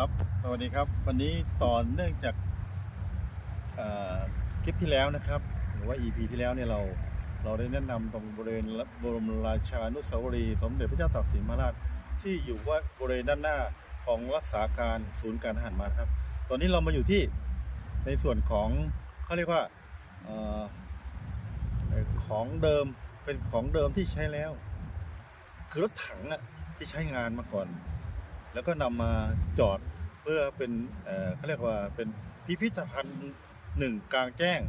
ครับสวัสดีครับ วันนี้ต่อเนื่องจากคลิปที่แล้วนะครับ หรือว่า EP ที่แล้วเนี่ยเราเราได้แนะนำตรงบริเวณบรมราชานุสาวรีย์สมเด็จพระเจ้าตากสินมหาราชที่อยู่ว่าบริเวณด้านหน้าของรักษาการศูนย์การทหารมาครับ ตอนนี้เรามาอยู่ที่ในส่วนของเขาเรียกว่าออของเดิมเป็นของเดิมที่ใช้แล้ว คือรถถังอะที่ใช้งานมาก่อน แล้วก็นำมาจอด เพื่อเป็นเขาเรียกว่าเป็นพิพิธภัณฑ์หนึ่งกลางแจ้ง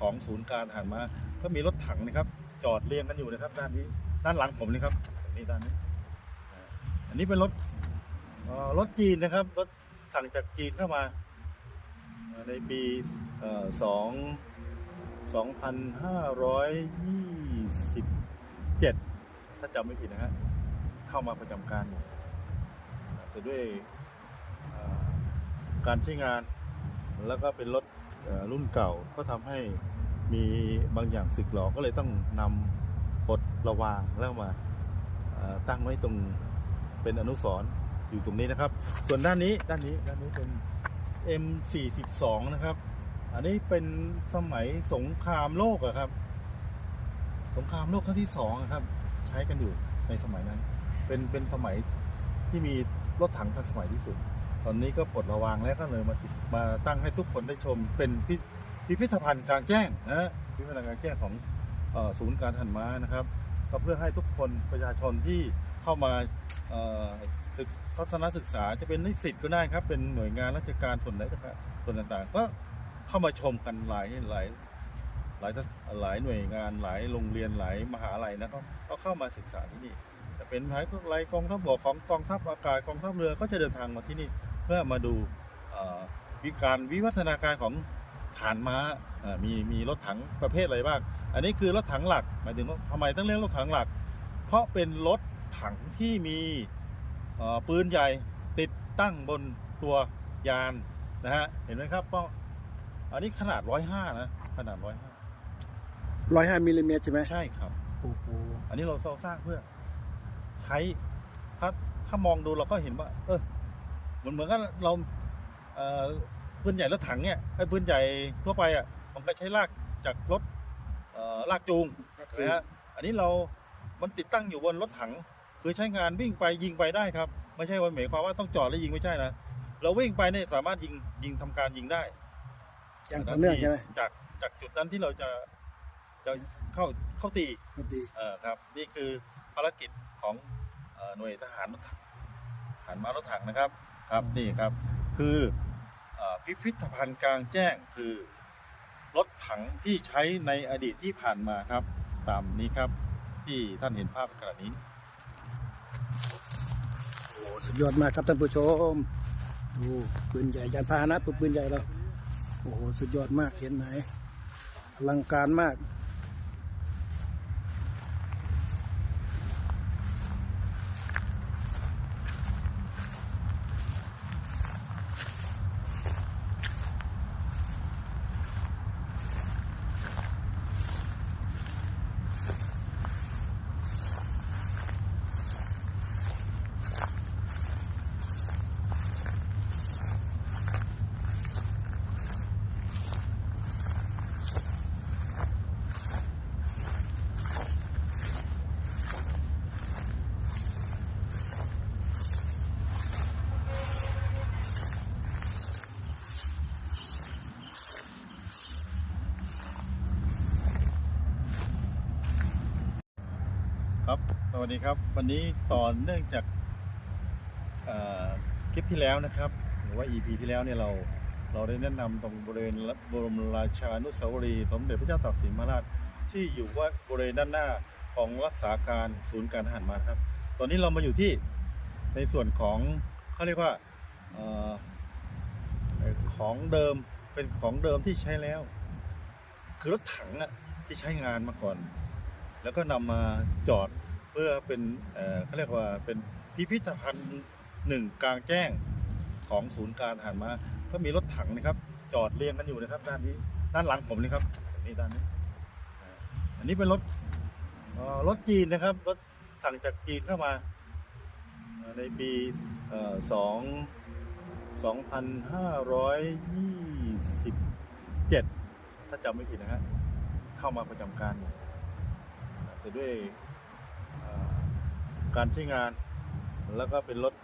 ของศูนย์การทหารมาก็มีรถถังนะครับ จอดเรียงกันอยู่นะครับด้านนี้ด้านหลังผมนี่ครับนี่ด้านนี้ อันนี้เป็นรถรถจีนนะครับรถสั่งจากจีนเข้ามา ในปีสองสองพันห้าร้อยยี่สิบเจ็ดถ้าจำไม่ผิดนะฮะเข้ามาประจำการแต่ด้วย การใช้งาน แล้วก็เป็นรถรุ่นเก่าก็ทำให้มีบางอย่างสึกหรอก็เลยต้องนำปลดระวางแล้วมาตั้งไว้ตรงเป็นอนุสรณ์อยู่ตรงนี้นะครับ ส่วนด้านนี้ด้านนี้ด้านนี้เป็น M42 นะครับ อันนี้เป็นสมัยสงครามโลกอะครับ สงครามโลกครั้งที่สองครับ ใช้กันอยู่ในสมัยนั้น เป็นเป็นสมัยที่มีรถถังทันสมัยที่สุด ตอนนี้ก็ปลดระวางแล้วก็เลยมาติดมาตั้งให้ทุกคนได้ชมเป็นพิพิพิธภัณฑ์กลางแจ้งนะพิพิธภัณฑ์กลางแจ้งของศูนย์การหันม้านะครับ ก็เพื่อให้ทุกคนประชาชนที่เข้ามาศึกทัศนศึกษาจะเป็นนิสิตก็ได้ครับ เป็นหน่วยงานราชการส่วนไหนก็ได้ส่วนต่างๆ ก็เข้ามาชมกันหลายหลายหลายหลายหน่วยงานหลายโรงเรียนหลายมหาลัยนะครับก็เข้ามาศึกษาที่นี่จะเป็นหลายกองทัพบกของกองทัพอากาศกองทัพเรือก็จะเดินทางมาที่นี่ พื่อมาดูเอ่อวิการวิวัฒนาการของฐานม้าเอ่อมีมีรถถังประเภทอะไรบ้าง อันนี้คือรถถังหลักหมายถึงว่าทำไมต้องเรียกรถถังหลัก เพราะเป็นรถถังที่มีเอ่อปืนใหญ่ติดตั้งบนตัวยานนะฮะเห็นไหมครับก็อันนี้ขนาด105นะขนาด105ร้อยห้ามิลลิเมตรใช่ไหมใช่ครับโอ้โหอันนี้เราสร้างเพื่อ ใช้ถ้าถ้ามองดูเราก็เห็นว่า เออ เหมือนเหมือนกับเราเอ่อปืนใหญ่รถถังเนี่ยไอ้ปืนใหญ่ทั่วไปอะมันก็ใช้ลากจากรถเอ่อลากจูงนะฮะอันนี้เรา มันติดตั้งอยู่บนรถถัง คือใช้งานวิ่งไปยิงไปได้ครับ ไม่ใช่ว่าหมายความว่าต้องจอดแล้วยิงไม่ใช่นะเราวิ่งไปเนี่ยสามารถยิงยิงทำการยิงได้ อย่างต่อเนื่องใช่ไหมจากจากจุดนั้นที่เราจะจะเข้าเข้าตีครับดีเออครับนี่คือภารกิจของเอ่อหน่วยทหารรถถังทหารม้ารถถังนะครับ ครับนี่ครับคือพิพิธภัณฑ์กลางแจ้งคือรถถังที่ใช้ในอดีตที่ผ่านมาครับ ตามนี้ครับที่ท่านเห็นภาพขณะนี้โอ้สุดยอดมากครับท่านผู้ชม ดูปืนใหญ่ยานพาหนะปืนใหญ่เราโอ้โหสุดยอดมากเห็นไหมอลังการมาก ครับ สวัสดีครับ วันนี้ต่อเนื่องจากคลิปที่แล้วนะครับ หรือว่า EP ที่แล้วเนี่ยเราเราได้แนะนำตรงบริเวณบรมราชานุสาวรีย์สมเด็จพระเจ้าตากสินมหาราชที่อยู่ว่าบริเวณด้านหน้าของรักษาการศูนย์การทหารมาครับ ตอนนี้เรามาอยู่ที่ในส่วนของเขาเรียกว่าออของเดิมเป็นของเดิมที่ใช้แล้ว คือรถถังอะที่ใช้งานมาก่อน แล้วก็นำมาจอดเพื่อเป็นเขาเรียกว่าเป็นพิพิธภัณฑ์หนึ่งกลางแจ้งของศูนย์การทหารมาก็มีรถถังนะครับ จอดเรียงกันอยู่นะครับด้านนี้ด้านหลังผมนี่ครับนี่ด้านนี้อันนี้เป็นรถรถจีนนะครับรถสั่งจากจีนเข้ามาเอ่อในปีเอ่อสอง2527ถ้าจำไม่ผิดนะฮะเข้ามาประจำการ แต่ด้วยการใช้งานแล้วก็เป็นรถ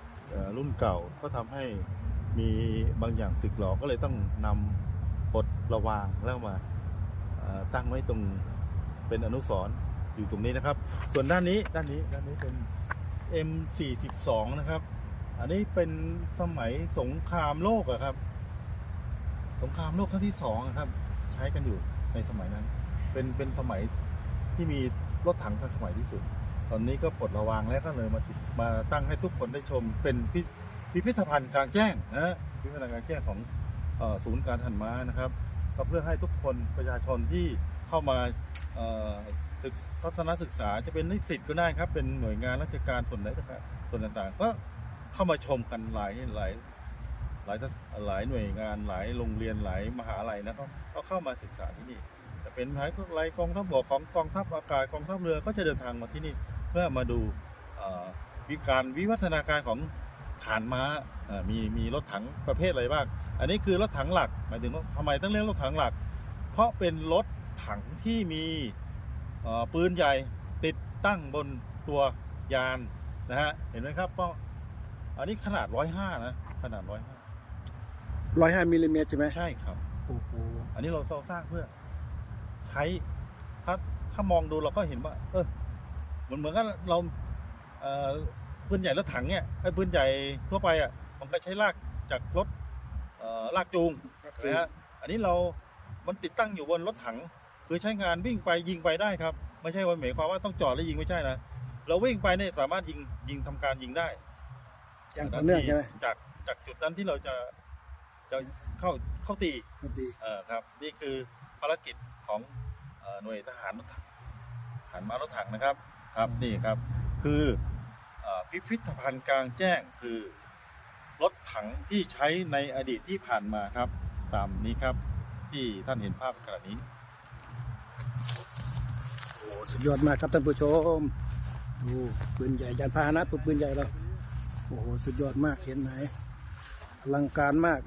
รุ่นเก่าก็ทำให้มีบางอย่างสึกหรอก็เลยต้องนำปลดระวางแล้วมาตั้งไว้ตรงเป็นอนุสรณ์อยู่ตรงนี้นะครับ ส่วนด้านนี้ด้านนี้ด้านนี้เป็น M42 นะครับ อันนี้เป็นสมัยสงครามโลกอะครับ สงครามโลกครั้งที่สองครับ ใช้กันอยู่ในสมัยนั้น เป็นเป็นสมัย ที่มีรถถังทันสมัยที่สุด ตอนนี้ก็ปลดระวางแล้วก็เลยมาติดมาตั้งให้ทุกคนได้ชมเป็นพิพิพิธภัณฑ์กลางแจ้งนะฮะพิพิธภัณฑ์กลางแจ้งของศูนย์การหันม้านะครับ ก็เพื่อให้ทุกคนประชาชนที่เข้ามาศึกทัศนศึกษาจะเป็นนิสิตก็ได้ครับ เป็นหน่วยงานราชการส่วนไหนส่วนต่างๆ ก็เข้ามาชมกันหลายหลายหลายหลายหน่วยงานหลายโรงเรียนหลายมหาลัยนะครับก็เข้ามาศึกษาที่นี่ เป็นมหาวิทยาลัยกองทัพบกของกองทัพอากาศกองทัพเรือก็จะเดินทางมาที่นี่ เพื่อมาดูเอ่อวิการวิวัฒนาการของฐานม้าเอ่อมีมีรถถังประเภทอะไรบ้าง อันนี้คือรถถังหลัก หมายถึงว่าทำไมต้องเรียกรถถังหลัก เพราะเป็นรถถังที่มีเอ่อปืนใหญ่ติดตั้งบนตัวยานนะฮะ เห็นไหมครับก็อันนี้ขนาด105นะ ขนาด105ร้อยห้ามิลลิเมตรใช่ไหมใช่ครับโอ้โหอันนี้เราสร้างเพื่อ ใช้ถ้าถ้ามองดูเราก็เห็นว่า เออเหมือนเหมือนกับเราเอ่อปืนใหญ่รถถังเนี่ยไอ้ปืนใหญ่ทั่วไปอะมันก็ใช้ลากจากรถเอ่อลากจูงนะฮะอันนี้เรา มันติดตั้งอยู่บนรถถัง คือใช้งานวิ่งไปยิงไปได้ครับ ไม่ใช่ว่าหมายความว่าต้องจอดแล้วยิงไม่ใช่นะเราวิ่งไปเนี่ยสามารถยิงยิงทำการยิงได้ อย่างต่อเนื่องใช่ไหมจากจากจุดนั้นที่เราจะจะเข้าเข้าตีครับดี เออครับ นี่คือ ภารกิจของหน่วยทหารรถถังทหารม้ารถถังนะครับครับนี่ครับคืออพิพิธภัณฑ์กลางแจ้งคือรถถังที่ใช้ในอดีตที่ผ่านมาครับ ตามนี้ครับที่ท่านเห็นภาพขณะนี้โอ้สุดยอดมากครับท่านผู้ชม ดูปืนใหญ่ยานพาหนะปืนใหญ่เราโอ้โหสุดยอดมากเห็นไหมอลังการมาก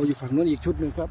อ้อยู่ฝั่งนู้นอีกชุดหนึ่งครับ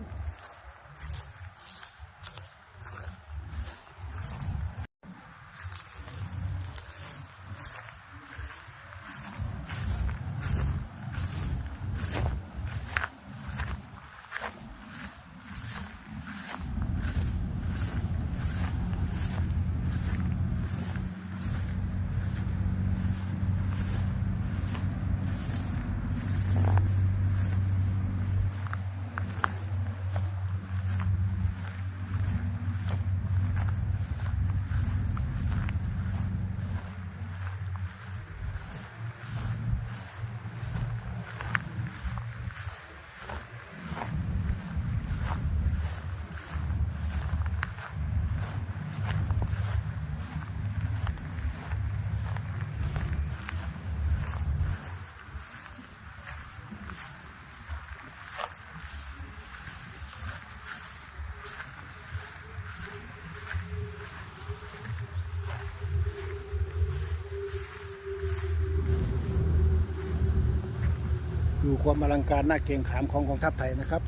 ความอลังการน่าเกรงขามของกองทัพไทยนะครับ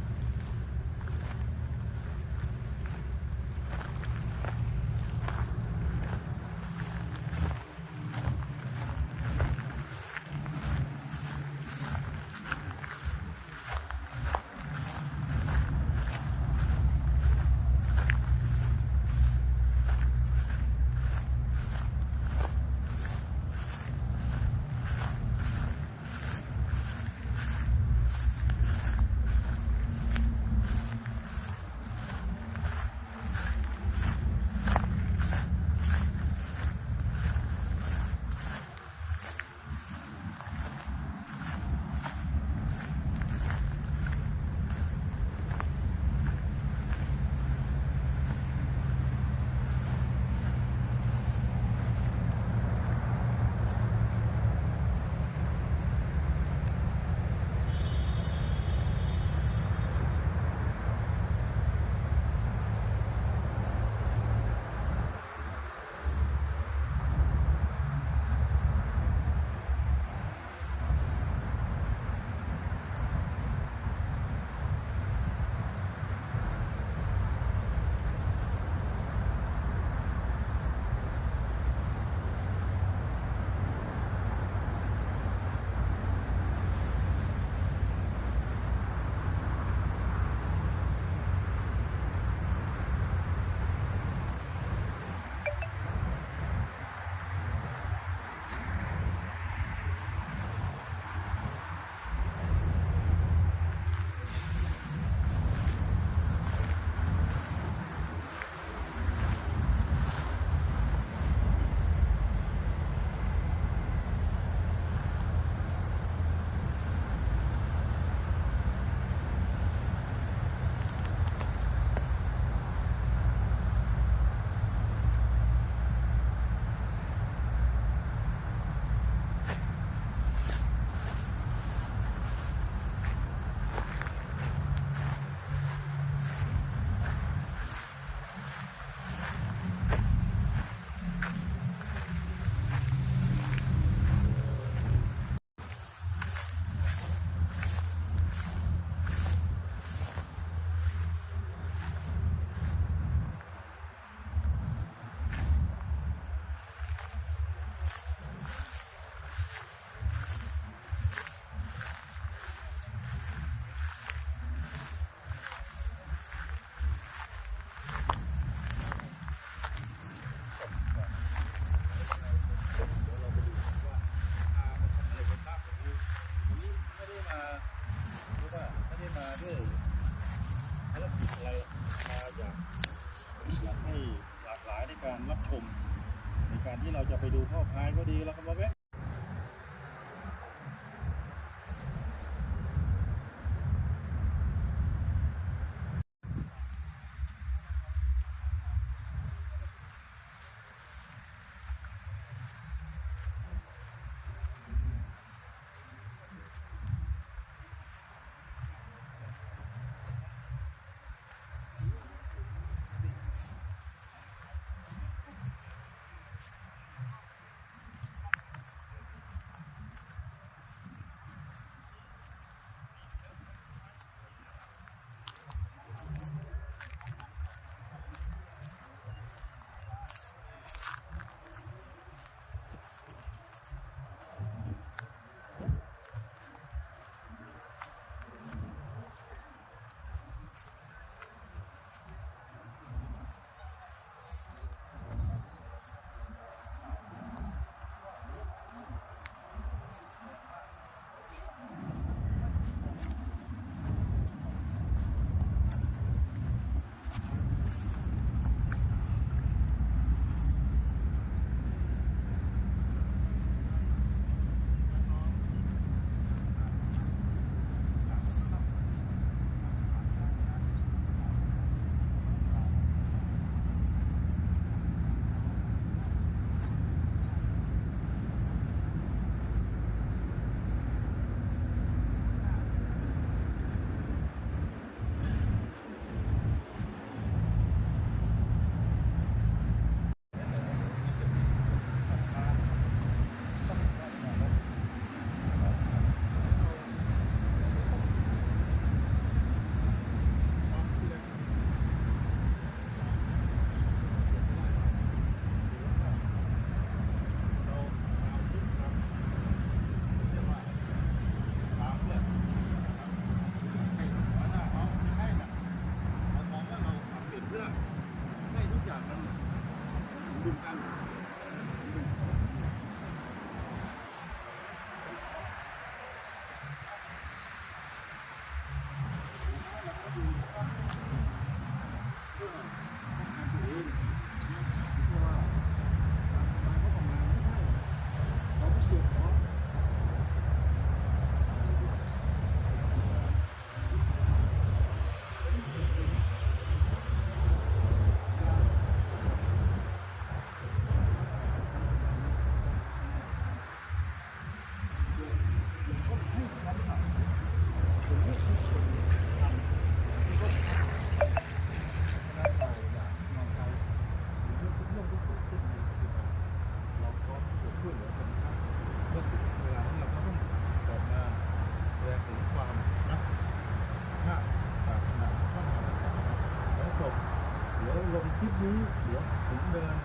คลิปนี้เดี๋ยวผมเดิน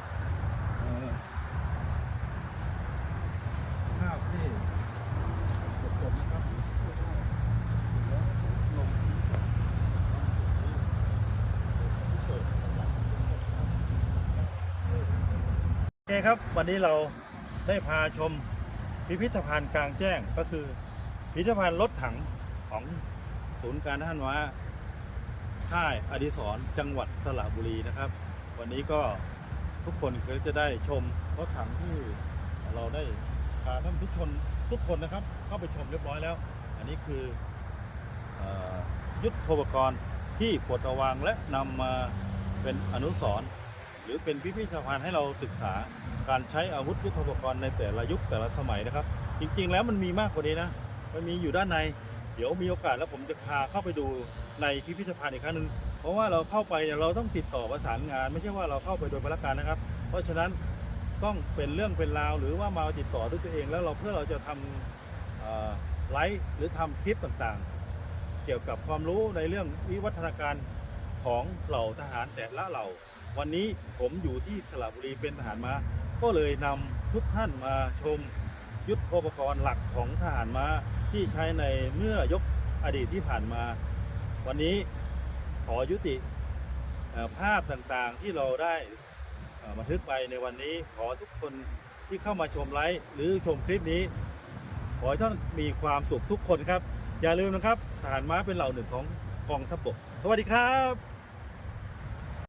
ภาพที่สดๆนะครับแล้วลงโอเคครับ วันนี้เราได้พาชมพิพิธภัณฑ์กลางแจ้งก็คือ พิพิธภัณฑ์รถถังของศูนย์การทหารม้า ค่ายอดิศรจังหวัดสระบุรีนะครับ วันนี้ก็ทุกคนก็จะได้ชมรถถังที่เราได้พาท่านผู้ชมทุกคนนะครับ เข้าไปชมเรียบร้อยแล้ว อันนี้คืออยุทธโภกรณ์ที่ปลดระวางและนำมาเป็นอนุสรณ์หรือเป็นพิพิธภัณฑ์ให้เราศึกษาการใช้อาวุธยุทโธปกรณ์ในแต่ละยุคแต่ละสมัยนะครับ จริงๆแล้วมันมีมากกว่านี้นะ มันมีอยู่ด้านใน เดี๋ยวมีโอกาสแล้วผมจะพาเข้าไปดู ในพิพิธภัณฑ์อีกครั้งหนึ่งเพราะว่าเราเข้าไปเนี่ยเราต้องติดต่อประสานงาน ไม่ใช่ว่าเราเข้าไปโดยพลการนะครับ เพราะฉะนั้นต้องเป็นเรื่องเป็นราวหรือว่ามาติดต่อด้วยตัวเอง แล้วเราเพื่อเราจะทำไลฟ์หรือทำคลิปต่างๆ เกี่ยวกับความรู้ในเรื่องวิวัฒนาการของเหล่าทหารแต่ละเหล่า วันนี้ผมอยู่ที่สระบุรีเป็นทหารม้าก็เลยนำทุกท่านมาชมยุทธโภคกรณ์หลักของทหารม้าที่ใช้ในเมื่อยกอดีตที่ผ่านมา วันนี้ขอยุติภาพต่างๆที่เราได้บันทึกไปในวันนี้ขอทุกคนที่เข้ามาชมไลฟ์หรือชมคลิปนี้ ขอให้ท่านมีความสุขทุกคนครับ อย่าลืมนะครับทหารม้าเป็นเหล่าหนึ่งของกองทัพบก สวัสดีครับ